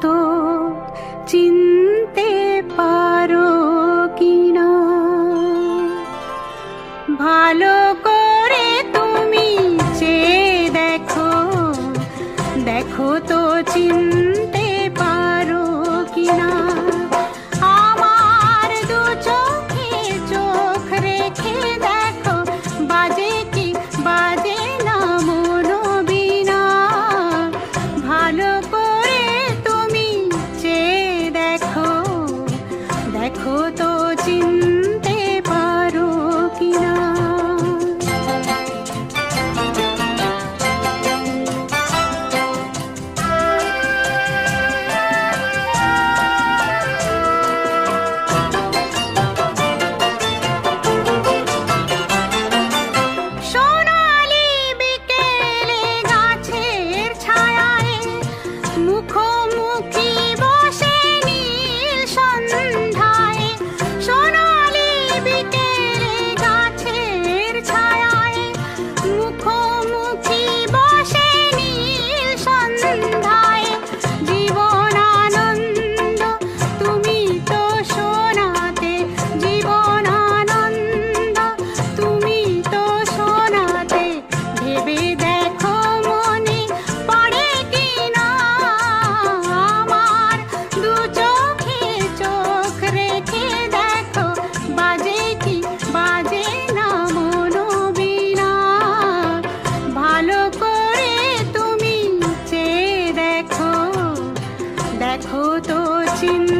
তো চিনতে পারো কিনা? ভালো দেখো তো চিনতে